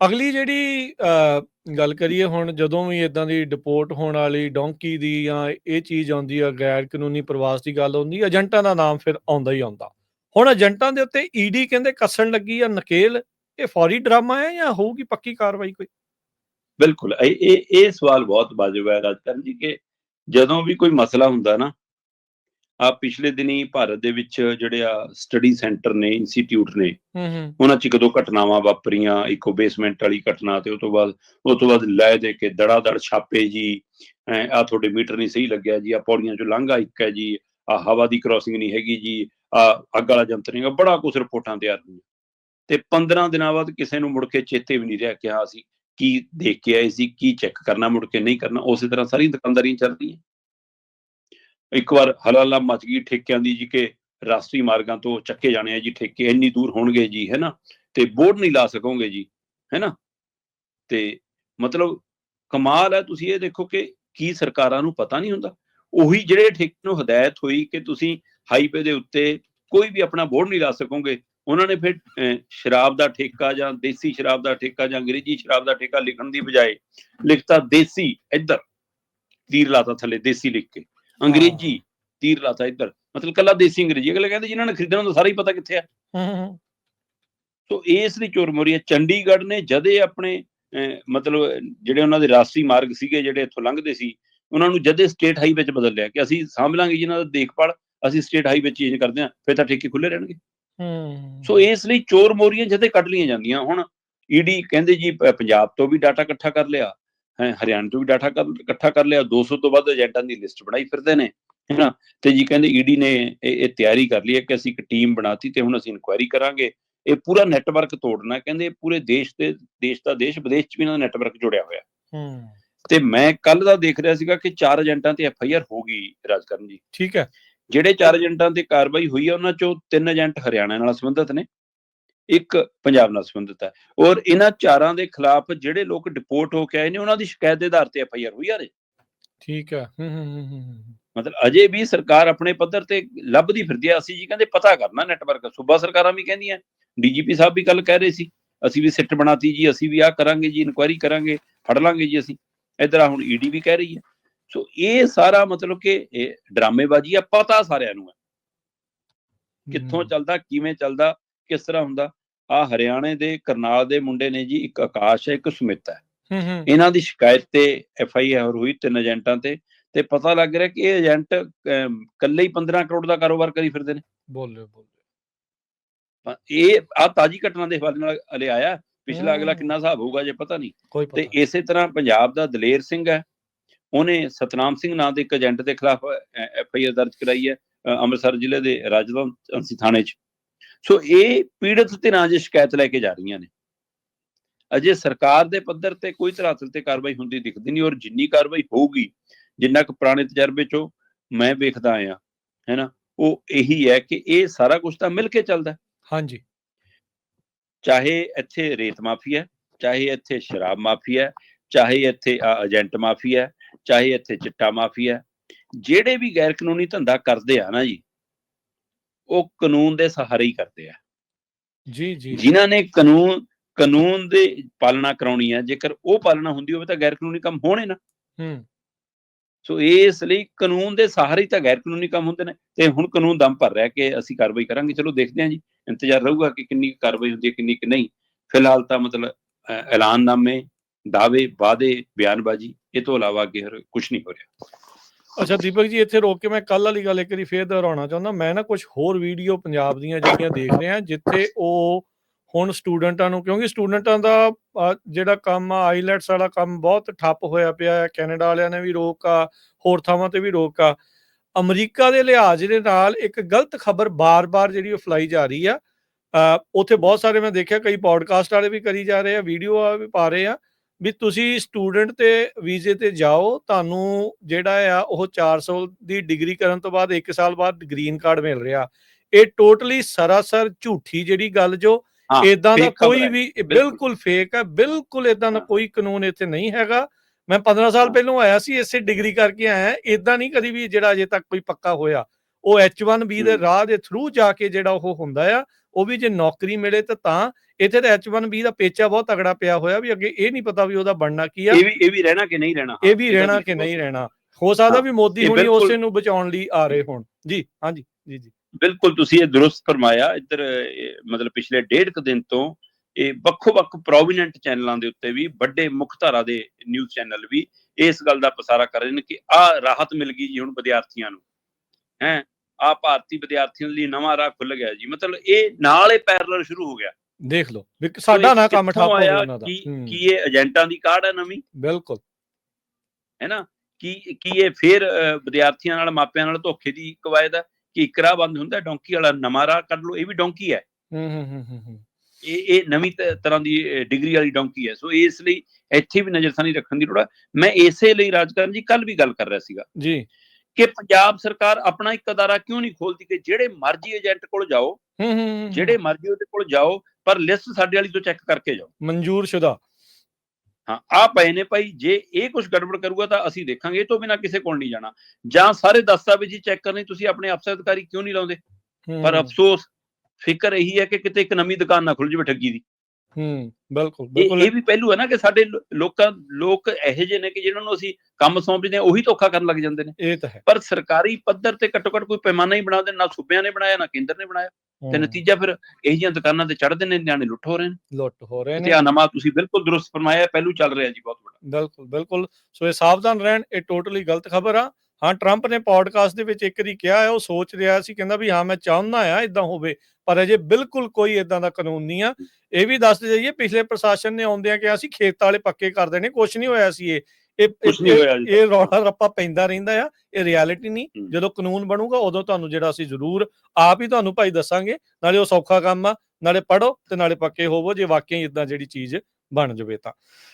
ਅਗਲੀ ਜਿਹੜੀ ਅ, ਗੱਲ ਕਰੀਏ ਹੁਣ ਜਦੋਂ ਵੀ ਇਦਾਂ ਦੀ ਡਿਪੋਰਟ ਹੋਣ ਵਾਲੀ ਡੋਂਕੀ ਦੀ ਜਾਂ ਇਹ ਚੀਜ਼ ਆਉਂਦੀ ਆ ਗੈਰ ਕਾਨੂੰਨੀ ਪ੍ਰਵਾਸ ਦੀ ਗੱਲ ਆਉਂਦੀ ਏਜੰਟਾਂ ਦਾ ਨਾਮ ਫਿਰ ਆਉਂਦਾ ਹੀ ਆਉਂਦਾ। ਹੁਣ ਏਜੰਟਾਂ ਦੇ ਉੱਤੇ ਈਡੀ ਕਹਿੰਦੇ ਕੱਸਣ ਲੱਗੀ ਆ ਨਕੇਲ ਇਹ ਫੌਰੀ ਡਰਾਮਾ ਹੈ ਜਾਂ ਹੋਊਗੀ ਪੱਕੀ ਕਾਰਵਾਈ ਕੋਈ? ਬਿਲਕੁਲ ਇਹ ਇਹ ਇਹ ਸਵਾਲ ਬਹੁਤ ਵਾਜਬ ਹੈ ਰਾਜਕਰਨ ਜੀ ਕਿ ਜਦੋਂ ਵੀ ਕੋਈ ਮਸਲਾ ਹੁੰਦਾ ਨਾ ਆ ਪਿਛਲੇ ਦਿਨੀ ਭਾਰਤ ਦੇ ਵਿੱਚ ਜਿਹੜੇ ਆ ਸਟੱਡੀ ਸੈਂਟਰ ਨੇ ਇੰਸਟੀਚਿਊਟ ਨੇ ਹੂੰ ਹੂੰ। ਉਹਨਾਂ 'ਚ ਇੱਕ ਦੋ ਘਟਨਾਵਾਂ ਵਾਪਰੀਆਂ ਇੱਕੋ ਬੇਸਮੈਂਟ ਵਾਲੀ ਘਟਨਾ ਤੇ ਉਸ ਤੋਂ ਬਾਅਦ ਉਸ ਤੋਂ ਬਾਅਦ ਲੈ ਦੇ ਕੇ ਦੜਾ ਦੜ ਛਾਪੇ ਜੀ ਆ ਤੁਹਾਡੇ ਮੀਟਰ ਨਹੀਂ ਸਹੀ ਲੱਗਿਆ ਜੀ ਆ ਪੌੜੀਆਂ 'ਚੋਂ ਲੰਘਾ ਇੱਕ ਹੈ ਜੀ ਆ ਹਵਾ ਦੀ ਕ੍ਰਾਸਿੰਗ ਨਹੀਂ ਹੈਗੀ ਜੀ ਆ ਅੱਗ ਵਾਲਾ ਜੰਤਰ ਨਹੀਂ ਬੜਾ ਕੁਝ ਰਿਪੋਰਟਾਂ ਤਿਆਰ ਹੋਈਆਂ। ਤੇ 15 ਦਿਨਾਂ ਬਾਅਦ ਕਿਸੇ ਨੂੰ ਮੁੜ ਕੇ ਚੇਤੇ ਵੀ ਨਹੀਂ ਰਿਹਾ ਕਿ ਹਾਂ ਅਸੀਂ ਕੀ ਦੇਖ ਕੇ ਆਏ ਸੀ ਕੀ ਚੈੱਕ ਕਰਨਾ ਮੁੜ ਕੇ ਨਹੀਂ ਕਰਨਾ ਉਸੇ ਤਰ੍ਹਾਂ ਸਾਰੀ ਦੁਕਾਨਦਾਰੀਆਂ ਚੱਲ ਰਹੀਆਂ ਇੱਕ ਵਾਰ ਹਲਾਲਾ ਮਚ ਗਈ ਠੇਕਿਆਂ ਦੀ ਜੀ ਕਿ ਰਾਸ਼ਟਰੀ ਮਾਰਗਾਂ ਤੋਂ ਚੱਕੇ ਜਾਣੇ ਆ ਜੀ ਠੇਕੇ ਇੰਨੀ ਦੂਰ ਹੋਣਗੇ ਜੀ ਹੈਨਾ ਤੇ ਬੋਰਡ ਨਹੀਂ ਲਾ ਸਕੋਗੇ ਜੀ ਹੈਨਾ ਤੇ ਮਤਲਬ ਕਮਾਲ ਹੈ ਤੁਸੀਂ ਇਹ ਦੇਖੋ ਕਿ ਕੀ ਸਰਕਾਰਾਂ ਨੂੰ ਪਤਾ ਨਹੀਂ ਹੁੰਦਾ। ਉਹੀ ਜਿਹੜੇ ਠੇਕੇ ਨੂੰ ਹਦਾਇਤ ਹੋਈ ਕਿ ਤੁਸੀਂ ਹਾਈਵੇ ਦੇ ਉੱਤੇ ਕੋਈ ਵੀ ਆਪਣਾ ਬੋਰਡ ਨਹੀਂ ਲਾ ਸਕੋਗੇ ਉਹਨਾਂ ਨੇ ਫਿਰ ਅਹ, ਸ਼ਰਾਬ ਦਾ ਠੇਕਾ ਜਾਂ ਦੇਸੀ ਸ਼ਰਾਬ ਦਾ ਠੇਕਾ ਜਾਂ ਅੰਗਰੇਜ਼ੀ ਸ਼ਰਾਬ ਦਾ ਠੇਕਾ ਲਿਖਣ ਦੀ ਬਜਾਏ ਲਿਖਤਾ ਦੇਸੀ ਇੱਧਰ ਤੀਰ ਲਾਤਾ ਥੱਲੇ ਦੇਸੀ ਲਿਖ ਕੇ। ਅੰਗਰੇਜ਼ੀ ਤੀਰ ਲਾਤਾ ਇੱਧਰ। ਮਤਲਬ ਕੱਲਾ ਦੇਸੀ ਅੰਗਰੇਜ਼ੀ ਅਗਲੇ ਕਹਿੰਦੇ ਜਿਨ੍ਹਾਂ ਨੇ ਖਰੀਦਣਾ ਹੁੰਦਾ ਸਾਰਾ ਹੀ ਪਤਾ ਕਿੱਥੇ ਆ। ਹੂੰ ਹੂੰ ਸੋ ਇਸ ਦੀ ਚੋਰਮੋਰੀ ਹੈ ਚੰਡੀਗੜ੍ਹ ਨੇ ਜਦੇ ਆਪਣੇ ਮਤਲਬ ਜਿਹੜੇ ਉਹਨਾਂ ਦੇ ਰਾਸ਼ਟਰੀ ਮਾਰਗ ਸੀਗੇ ਜਿਹੜੇ ਇੱਥੋਂ ਲੰਘਦੇ ਸੀ ਉਹਨਾਂ ਨੂੰ ਜਦੇ ਸਟੇਟ ਹਾਈਵੇ 'ਚ ਬਦਲ ਲਿਆ ਕਿ ਅਸੀਂ ਸਾਂਭ ਲਾਂਗੇ ਜਿਨ੍ਹਾਂ ਦਾ ਦੇਖਭਾਲ ਅਸੀਂ ਸਟੇਟ ਹਾਈਵੇ ਚੇਂਜ ਕਰਦੇ ਹਾਂ ਫਿਰ ਤਾਂ ਠੇਕੇ ਖੁੱਲੇ ਰਹਿਣਗੇ। ਹੂੰ। ਸੋ ਇਸ ਲਈ ਚੋਰ ਮੋਰੀਆਂ ਜਦੇ ਕੱਢ ਲਈਆਂ ਜਾਂਦੀਆਂ ਹੁਣ ਈਡੀ ਕਹਿੰਦੇ ਜੀ ਪੰਜਾਬ ਤੋਂ ਵੀ ਡਾਟਾ ਇਕੱਠਾ ਕਰ ਲਿਆ ਹੈ ਹਰਿਆਣਾ ਤੋਂ ਵੀ ਡਾਟਾ ਇਕੱਠਾ ਕਰ ਲਿਆ 200 ਤੋਂ ਵੱਧ ਏਜੰਟਾਂ ਦੀ ਲਿਸਟ ਬਣਾਈ ਫਿਰਦੇ ਨੇ ਹੈਨਾ? ਤੇ ਜੀ ਕਹਿੰਦੇ ਈਡੀ ਨੇ ਇਹ ਇਹ ਤਿਆਰੀ ਕਰ ਲਈ ਹੈ ਕਿ ਅਸੀਂ ਇੱਕ ਟੀਮ ਬਣਾਤੀ ਤੇ ਹੁਣ ਅਸੀਂ ਇਨਕੁਆਇਰੀ ਕਰਾਂਗੇ। ਇਹ ਪੂਰਾ ਨੈਟਵਰਕ ਤੋੜਨਾ। ਕਹਿੰਦੇ ਪੂਰੇ ਦੇਸ਼ ਦੇ ਦੇਸ਼ ਦਾ ਦੇਸ਼ ਵਿਦੇਸ਼ ਚ ਵੀ ਇਹਨਾਂ ਦਾ ਨੈਟਵਰਕ ਜੁੜਿਆ ਹੋਇਆ। ਹੂੰ। ਤੇ ਮੈਂ ਕੱਲ ਦਾ ਦੇਖ ਰਿਹਾ ਸੀਗਾ ਕਿ ਚਾਰ ਏਜੰਟਾਂ ਤੇ ਐਫ ਆਈ ਆਰ ਹੋ ਗਈ ਰਾਜਕਰਨ ਜੀ। ਠੀਕ ਹੈ। ਜਿਹੜੇ ਚਾਰ ਏਜੰਟਾਂ ਤੇ ਕਾਰਵਾਈ ਹੋਈ ਹੈ ਉਹਨਾਂ ਚੋਂ ਤਿੰਨ ਏਜੰਟ ਹਰਿਆਣਾ ਨਾਲ ਸੰਬੰਧਿਤ ਨੇ। ਇੱਕ ਪੰਜਾਬ ਨਾਲ ਸੰਬੰਧਿਤ ਹੈ। ਔਰ ਇਹਨਾਂ ਚਾਰਾਂ ਦੇ ਖਿਲਾਫ ਜਿਹੜੇ ਲੋਕ ਡਿਪੋਰਟ ਹੋ ਕੇ ਆਏ ਨੇ ਉਹਨਾਂ ਦੀ ਸ਼ਿਕਾਇਤ ਦੇ ਆਧਾਰ ਤੇ ਐਫ ਆਈ ਆਰ ਹੋਈ ਆ ਰੇ ਠੀਕ ਹੈ। ਹੂੰ ਹੂੰ ਹੂੰ, ਹੂੰ ਹੂੰ। ਮਤਲਬ ਅਜੇ ਵੀ ਸਰਕਾਰ ਆਪਣੇ ਪੱਧਰ ਤੇ ਲੱਭਦੀ ਫਿਰਦੀ ਆ। ਅਸੀਂ ਜੀ ਕਹਿੰਦੇ ਪਤਾ ਕਰਨਾ ਨੈਟਵਰਕ ਸੂਬਾ ਸਰਕਾਰਾਂ ਵੀ ਕਹਿੰਦੀਆਂ ਡੀਜੀਪੀ ਸਾਹਿਬ ਵੀ ਕੱਲ ਕਹਿ ਰਹੇ ਸੀ ਅਸੀਂ ਵੀ ਸਿੱਟ ਬਣਾਤੀ ਜੀ ਅਸੀਂ ਵੀ ਆਹ ਕਰਾਂਗੇ ਜੀ ਇਨਕੁਆਇਰੀ ਕਰਾਂਗੇ ਫੜ ਲਾਂਗੇ ਜੀ ਅਸੀਂ। ਇਧਰ ਆ ਹੁਣ ਈਡੀ ਵੀ ਕਹਿ ਰਹੀ ਹੈ। ਸੋ ਇਹ ਸਾਰਾ ਮਤਲਬ ਕਿ ਇਹ ਡਰਾਮੇਬਾਜ਼ੀ ਆ ਪਤਾ ਸਾਰਿਆਂ ਨੂੰ ਹੈ। ਕਿੱਥੋਂ। ਚੱਲਦਾ ਕਿਵੇਂ ਚੱਲਦਾ ਕਿਸ ਤਰ੍ਹਾਂ ਹੁੰਦਾ ਆ ਹਰਿਆਣੇ ਦੇ ਕਰਨਾਲ ਦੇ ਮੁੰਡੇ ਨੇ ਜੀ ਇੱਕ ਆਕਾਸ਼ ਹੈ ਇੱਕ ਸੁਮਿਤ ਹੈ। ਇਹਨਾਂ ਦੀ ਸ਼ਿਕਾਇਤ ਤੇ ਐਫ ਆਈ ਆਰ ਹੋਈ ਤਿੰਨ ਏਜੰਟਾਂ ਤੇ ਤੇ ਪਤਾ ਲੱਗ ਰਿਹਾ ਕਿ ਇਹ ਏਜੰਟ ਇਕੱਲੇ ਹੀ 15 ਕਰੋੜ ਦਾ ਕਾਰੋਬਾਰ ਕਰੀ ਫਿਰਦੇ ਨੇ। ਬੋਲਿਓ ਤਾਂ ਇਹ ਆ ਤਾਜੀ ਘਟਨਾ ਦੇ ਹਵਾਲੇ ਨਾਲ ਹਲੇ ਆਇਆ। ਪਿਛਲਾ ਅਗਲਾ। ਕਿੰਨਾ ਹਿਸਾਬ ਹੋਊਗਾ ਜੇ ਪਤਾ ਨਹੀਂ। ਤੇ ਇਸੇ ਤਰ੍ਹਾਂ ਪੰਜਾਬ ਦਾ ਦਲੇਰ ਸਿੰਘ ਹੈ। ਉਹਨੇ ਸਤਨਾਮ ਸਿੰਘ ਨਾਂ ਦੇ ਇੱਕ ਏਜੰਟ ਦੇ ਖਿਲਾਫ ਐਫ ਆਈ ਆਰ ਦਰਜ ਕਰਾਈ ਹੈ ਅੰਮ੍ਰਿਤਸਰ ਜ਼ਿਲ੍ਹੇ ਦੇ ਰਾਜਵੰਸ਼ੀ ਥਾਣੇ 'ਚ। ਸੋ ਇਹ ਪੀੜਤ ਧਿਰਾਂ ਜੇ ਸ਼ਿਕਾਇਤ ਲੈ ਕੇ ਜਾ ਰਹੀਆਂ ਨੇ ਅਜੇ ਸਰਕਾਰ ਦੇ ਪੱਧਰ ਤੇ ਕੋਈ ਧਰਾਤਲ ਤੇ ਕਾਰਵਾਈ ਹੁੰਦੀ ਦਿਖਦੀ ਨਹੀਂ ਔਰ ਜਿੰਨੀ ਕਾਰਵਾਈ ਹੋਊਗੀ ਜਿੰਨਾ ਕੁ ਪੁਰਾਣੇ ਤਜਰਬੇ 'ਚੋਂ ਮੈਂ ਵੇਖਦਾ ਆਇਆ ਹੈਨਾ ਉਹ ਇਹੀ ਹੈ ਕਿ ਇਹ ਸਾਰਾ ਕੁਝ ਤਾਂ ਮਿਲ ਕੇ ਚੱਲਦਾ। ਹਾਂਜੀ ਚਾਹੇ ਇੱਥੇ ਰੇਤ ਮਾਫੀਆ ਹੈ, ਚਾਹੇ ਇੱਥੇ ਸ਼ਰਾਬ ਮਾਫੀਆ ਹੈ, ਚਾਹੇ ਇੱਥੇ ਏਜੰਟ ਮਾਫੀਆ ਹੈ, ਚਾਹੇ ਇੱਥੇ ਚਿੱਟਾ ਮਾਫੀਆ ਹੈ। ਜਿਹੜੇ ਵੀ ਗੈਰ ਕਾਨੂੰਨੀ ਧੰਦਾ ਕਰਦੇ ਆ ਨਾ ਜੀ ਉਹ ਕਾਨੂੰਨ ਦੇ ਸਹਾਰੇ ਹੀ ਕਰਦੇ ਆ। ਜੀ ਜੀ। ਜਿਨ੍ਹਾਂ ਨੇ ਕਾਨੂੰਨ ਕਾਨੂੰਨ ਦੇ ਪਾਲਣਾ ਕਰਾਉਣੀ ਹੈ ਜੇਕਰ ਉਹ ਪਾਲਣਾ ਹੁੰਦੀ ਹੋਵੇ ਤਾਂ ਗੈਰ ਕਾਨੂੰਨੀ ਕੰਮ ਹੋਣੇ ਨਾ। ਹੂੰ। ਸੋ ਇਸ ਲਈ ਕਾਨੂੰਨ ਦੇ ਸਹਾਰੇ ਹੀ ਤਾਂ ਗੈਰ ਕਾਨੂੰਨੀ ਕੰਮ ਹੁੰਦੇ ਨੇ ਤੇ ਹੁਣ ਕਾਨੂੰਨ ਦਮ ਭਰ ਰਿਹਾ ਕਿ ਅਸੀਂ ਕਾਰਵਾਈ ਕਰਾਂਗੇ। ਚਲੋ ਦੇਖਦੇ ਹਾਂ ਜੀ ਇੰਤਜ਼ਾਰ ਰਹੂਗਾ ਕਿ ਕਿੰਨੀ ਕਾਰਵਾਈ ਹੁੰਦੀ ਹੈ ਕਿੰਨੀ ਕਿ ਨਹੀਂ। ਫਿਲਹਾਲ ਤਾਂ ਮਤਲਬ ਐਲਾਨਨਾਮੇ ਦਾਅਵੇ ਵਾਅਦੇ ਬਿਆਨਬਾਜ਼ੀ ਇਹ ਤੋਂ ਇਲਾਵਾ ਅੱਗੇ ਹੋਰ ਕੁਝ ਨਹੀਂ ਹੋ ਰਿਹਾ। ਅੱਛਾ ਦੀਪਕ ਜੀ ਇੱਥੇ ਰੋਕ ਕੇ ਮੈਂ ਕੱਲ ਵਾਲੀ ਗੱਲ ਇੱਕ ਵਾਰੀ ਫੇਰ ਦੁਹਰਾਉਣਾ ਚਾਹੁੰਦਾ। ਮੈਂ ਨਾ ਕੁਝ ਹੋਰ ਵੀਡੀਓ ਪੰਜਾਬ ਦੀਆਂ ਜਿਹੜੀਆਂ ਦੇਖ ਰਿਹਾ ਜਿੱਥੇ ਉਹ ਹੁਣ ਸਟੂਡੈਂਟਾਂ ਨੂੰ ਕਿਉਂਕਿ ਸਟੂਡੈਂਟਾਂ ਦਾ ਅ, ਜਿਹੜਾ ਕੰਮ ਆ ਆਈਲੈਟਸ ਵਾਲਾ ਕੰਮ ਬਹੁਤ ਠੱਪ ਹੋਇਆ ਪਿਆ ਹੈ। ਕੈਨੇਡਾ ਵਾਲਿਆਂ ਨੇ ਵੀ ਰੋਕ ਆ ਹੋਰ ਥਾਵਾਂ ਤੇ ਵੀ ਰੋਕ ਆ। ਅਮਰੀਕਾ ਦੇ ਲਿਹਾਜ਼ ਦੇ ਨਾਲ ਇੱਕ ਗਲਤ ਖਬਰ ਬਾਰ-ਬਾਰ ਜਿਹੜੀ ਉਹ ਫਲਾਈ ਜਾ ਰਹੀ ਆ। ਅ, ਉੱਥੇ ਬਹੁਤ ਸਾਰੇ ਮੈਂ ਦੇਖਿਆ ਕਈ ਪੋਡਕਾਸਟ ਵਾਲੇ ਵੀ ਕਰੀ ਜਾ ਰਹੇ ਆ ਵੀਡੀਓ ਆ ਵੀ ਪਾ ਰਹੇ ਆ। ਵੀ ਤੁਸੀਂ ਸਟੂਡੈਂਟ ਤੇ ਵੀਜ਼ੇ ਤੇ ਜਾਓ ਤੁਹਾਨੂੰ ਜਿਹੜਾ ਆ ਉਹ 400 ਦੀ ਡਿਗਰੀ ਕਰਨ ਤੋਂ ਬਾਅਦ 1 ਸਾਲ ਬਾਅਦ ਗ੍ਰੀਨ ਕਾਰਡ ਮਿਲ ਰਿਹਾ ਇਹ ਟੋਟਲੀ ਸਰਾਸਰ ਝੂਠੀ ਜਿਹੜੀ ਗੱਲ ਜੋ ਇਦਾਂ ਦਾ ਕੋਈ ਵੀ ਬਿਲਕੁਲ। ਫੇਕ ਹੈ ਬਿਲਕੁਲ ਇਦਾਂ ਦਾ। ਕੋਈ ਕਾਨੂੰਨ ਇੱਥੇ ਨਹੀਂ ਹੈਗਾ ਮੈਂ 15 ਸਾਲ। ਪਹਿਲਾਂ ਆਇਆ ਸੀ ਇਸੇ ਡਿਗਰੀ ਕਰਕੇ ਆਇਆ ਇਦਾਂ ਨਹੀਂ ਕਦੀ ਵੀ ਜਿਹੜਾ ਅਜੇ ਤੱਕ ਕੋਈ ਪੱਕਾ ਹੋਇਆ ਉਹ H1B ਦੇ। ਰਾਹ ਦੇ ਥਰੂ ਜਾ ਕੇ ਜਿਹੜਾ ਉਹ ਹੁੰਦਾ ਆ ਉਹ ਵੀ ਜੇ ਨੌਕਰੀ ਮਿਲੇ ਤਾਂ ਤਾਂ ਇੱਥੇ ਤਾਂ H1B ਦਾ ਪੇਚਾ ਬਹੁਤ ਤਗੜਾ ਪਿਆ ਹੋਇਆ ਵੀ ਅੱਗੇ ਇਹ ਨਹੀਂ ਪਤਾ ਵੀ ਉਹਦਾ ਬਣਨਾ ਕੀ ਆ। ਇਹ ਵੀ ਇਹ ਵੀ ਰਹਿਣਾ ਕਿ ਨਹੀਂ ਰਹਿਣਾ? ਇਹ ਵੀ ਰਹਿਣਾ ਕਿ ਨਹੀਂ ਰਹਿਣਾ। ਹੋ ਸਕਦਾ ਵੀ ਮੋਦੀ ਹੁਣੀ ਉਸੇ ਨੂੰ ਬਚਾਉਣ ਲਈ ਆ ਰਹੇ ਹੋਣ। ਜੀ ਹਾਂਜੀ ਜੀ ਜੀ। ਬਿਲਕੁਲ ਤੁਸੀਂ ਇਹ ਦਰੁਸਤ ਫਰਮਾਇਆ ਇੱਧਰ ਮਤਲਬ ਪਿਛਲੇ ਡੇਢ ਕੁ ਦਿਨ ਤੋਂ ਇਹ ਵੱਖੋ-ਵੱਖ ਪ੍ਰੋਵੀਨੈਂਟ ਚੈਨਲਾਂ ਦੇ ਉੱਤੇ ਵੀ ਵੱਡੇ ਮੁੱਖ ਧਾਰਾ ਦੇ ਨਿਊਜ਼ ਚੈਨਲ ਵੀ ਇਸ ਗੱਲ ਦਾ ਪਸਾਰਾ ਕਰ ਰਹੇ ਨੇ ਕਿ ਆ ਰਾਹਤ ਮਿਲ ਗਈ ਜੀ ਹੁਣ ਵਿਦਿਆਰਥੀਆਂ ਨੂੰ। ਹੈ ਆ ਭਾਰਤੀ ਵਿਦਿਆਰਥੀਆਂ ਲਈ ਨਵਾਂ ਰਾਹ ਖੁੱਲ ਗਿਆ ਜੀ। ਮਤਲਬ ਇਹ ਨਾਲ ਹੀ ਪੈਰਲਲ ਸ਼ੁਰੂ ਹੋ ਗਿਆ। ਦੇਖ ਲਓ ਸਾਡਾ ਨਾ ਕੰਮ ਠੱਪ ਹੋਵੇ ਆਇਆ ਉਹਨਾਂ ਦਾ। ਕੀ ਹੂੰ, ਇਹ ਏਜੰਟਾਂ ਦੀ ਕਾਢ ਹੈ ਨਵੀਂ? ਬਿਲਕੁਲ। ਹੈ ਨਾ? ਕੀ ਕੀ ਇਹ ਫੇਰ ਵਿਦਿਆਰਥੀਆਂ ਨਾਲ ਮਾਪਿਆਂ ਨਾਲ ਧੋਖੇ ਦੀ ਕਵਾਇਦ ਹੈ? ਕਿ ਇੱਕ ਰਾਹ ਬੰਦ ਹੁੰਦਾ ਡੋਂਕੀ ਵਾਲਾ ਨਵਾਂ ਰਾਹ ਕੱਢ ਲਓ ਇਹ ਵੀ ਡੋਂਕੀ ਹੈ। ਹੂੰ ਹੂੰ ਹੂੰ ਹੂੰ, ਹੂੰ। ਇਹ ਇਹ ਨਵੀਂ ਤਰ੍ਹਾਂ ਦੀ ਡਿਗਰੀ ਵਾਲੀ ਡੋਂਕੀ ਹੈ। ਸੋ ਇਸ ਲਈ ਇੱਥੇ ਵੀ ਨਜ਼ਰਸਾਨੀ ਰੱਖਣ ਦੀ ਲੋੜ ਹੈ। ਮੈਂ ਇਸੇ ਲਈ ਰਾਜਕਰਨ ਜੀ ਕੱਲ ਵੀ ਗੱਲ ਕਰ ਰਿਹਾ ਸੀਗਾ। ਜੀ। ਕਿ ਪੰਜਾਬ ਸਰਕਾਰ ਆਪਣਾ ਇੱਕ ਅਦਾਰਾ ਕਿਉਂ ਨਹੀਂ ਖੋਲਦੀ ਕਿ ਜਿਹੜੇ ਮਰਜ਼ੀ ਏਜੰਟ ਕੋਲ ਜਾਓ ਹੂੰ ਹੂੰ, ਜਿਹੜੇ ਮਰਜ਼ੀ ਉਹਦੇ ਕੋਲ ਜਾਓ ਪਰ ਲਿਸਟ ਸਾਡੇ ਵਾਲੀ ਤੋਂ ਚੈੱਕ ਕਰਕੇ ਜਾਓ। ਮਨਜ਼ੂਰ ਸ਼ੁਦਾ। ਹਾਂ ਆ ਪਏ ਨੇ ਭਾਈ ਜੇ ਇਹ ਕੁਝ ਗੜਬੜ ਕਰੂਗਾ ਤਾਂ ਅਸੀਂ ਦੇਖਾਂਗੇ ਇਹ ਤੋਂ ਬਿਨਾ ਕਿਸੇ ਕੋਲ ਨਹੀਂ ਜਾਣਾ। ਜਾਂ ਸਾਰੇ ਦਸਤਾਵੇਜ਼ ਹੀ ਚੈੱਕ ਕਰਨੇ ਤੁਸੀਂ ਆਪਣੇ ਅਫਸਰ ਅਧਿਕਾਰੀ ਕਿਉਂ ਨਹੀਂ ਲਾਉਂਦੇ? ਪਰ ਅਫਸੋਸ ਫਿਕਰ ਇਹੀ ਹੈ ਕਿ ਕਿਤੇ ਇੱਕ ਨਵੀਂ ਦੁਕਾਨ ਨਾ ਖੁੱਲ ਜਾਵੇ ਠੱਗੀ ਦੀ। ਹੂੰ ਬਿਲਕੁਲ ਬਿਲਕੁਲ। ਇਹ ਵੀ ਪਹਿਲੂ ਹੈ ਨਾ ਕਿ ਸਾਡੇ ਲੋਕਾਂ ਲੋਕ ਇਹੋ ਜਿਹੇ ਨੇ ਕਿ ਜਿਨ੍ਹਾਂ ਨੂੰ ਅਸੀਂ ਕੰਮ ਸੌਂਪਦੇ ਹਾਂ ਉਹੀ ਧੋਖਾ ਕਰਨ ਲੱਗ ਜਾਂਦੇ ਨੇ। ਇਹ ਤਾਂ ਹੈ। ਪਰ ਸਰਕਾਰੀ ਪੱਧਰ ਤੇ ਘੱਟੋ ਘੱਟ ਕੋਈ ਪੈਮਾਨਾ ਹੀ ਬਣਾਉਂਦੇ ਨਾ ਸੂਬਿਆਂ ਨੇ ਬਣਾਇਆ ਨਾ ਕੇਂਦਰ ਨੇ ਬਣਾਇਆ। ਤੇ ਨਤੀਜਾ ਫਿਰ ਇਹੋ ਜਿਹੀਆਂ ਦੁਕਾਨਾਂ ਤੇ ਚੜ੍ਹਦੇ ਨੇ ਨਿਆਣੇ ਲੁੱਟ ਹੋ ਰਹੇ ਨੇ। ਲੁੱਟ ਹੋ ਰਹੇ ਨੇ। ਆ ਨਵਾਂ ਤੁਸੀਂ ਬਿਲਕੁਲ ਦਰੁਸਤ ਫਰਮਾਇਆ ਪਹਿਲੂ ਚੱਲ ਰਿਹਾ ਜੀ ਬਹੁਤ ਵੱਡਾ। ਬਿਲਕੁਲ ਬਿਲਕੁਲ। ਸੋ ਇਹ ਸਾਵਧਾਨ ਰਹਿਣ ਇਹ ਟੋਟਲੀ ਗਲਤ ਖਬਰ ਆ। ਹਾਂ ਟਰੰਪ ਨੇ ਪੋਡਕਾਸਟ ਦੇ ਵਿੱਚ ਇੱਕ ਵਾਰੀ ਕਿਹਾ ਹੈ ਉਹ ਸੋਚ ਰਿਹਾ ਸੀ ਕਹਿੰਦਾ ਵੀ ਹਾਂ ਮੈਂ ਚਾਹੁੰਦਾ ਆ ਇਦਾਂ ਹੋਵੇ ਪਰ ਅਜੇ ਬਿਲਕੁਲ ਕੋਈ ਇਦਾਂ ਦਾ ਕਾਨੂੰਨ ਨਹੀਂ ਆ। ਇਹ ਵੀ ਦੱਸ ਜਾਈਏ ਪਿਛਲੇ ਪ੍ਰਸ਼ਾਸਨ ਨੇ ਆਉਂਦਿਆਂ ਕਿਹਾ ਸੀ ਖੇਤਾਂ ਵਾਲੇ ਪੱਕੇ ਕਰ ਦੇਣੇ ਕੁਝ ਨਹੀਂ ਹੋਇਆ ਸੀ ਇਹ। ਇਹ ਇਹ- ਹੋਇਆ ਜੀ ਇਹ ਰੌਲਾ ਰੱਪਾ ਪੈਂਦਾ ਰਹਿੰਦਾ ਆ ਇਹ ਰਿਐਲਿਟੀ ਨਹੀਂ। ਹੂੰ। ਜਦੋਂ ਕਾਨੂੰਨ ਬਣੂਗਾ ਉਦੋਂ ਤੁਹਾਨੂੰ ਜਿਹੜਾ ਅਸੀਂ ਜ਼ਰੂਰ ਆਪ ਹੀ ਤੁਹਾਨੂੰ ਭਾਈ ਦੱਸਾਂਗੇ ਨਾਲੇ ਉਹ ਸੌਖਾ ਕੰਮ ਆ ਨਾਲੇ ਪੜੋ ਤੇ ਨਾਲੇ ਪੱਕੇ ਹੋਵੋ ਜੇ ਵਾਕਈ ਇਦਾਂ ਜਿਹੜੀ ਚੀਜ਼ ਬਣ ਜਾਵੇ ਤਾਂ।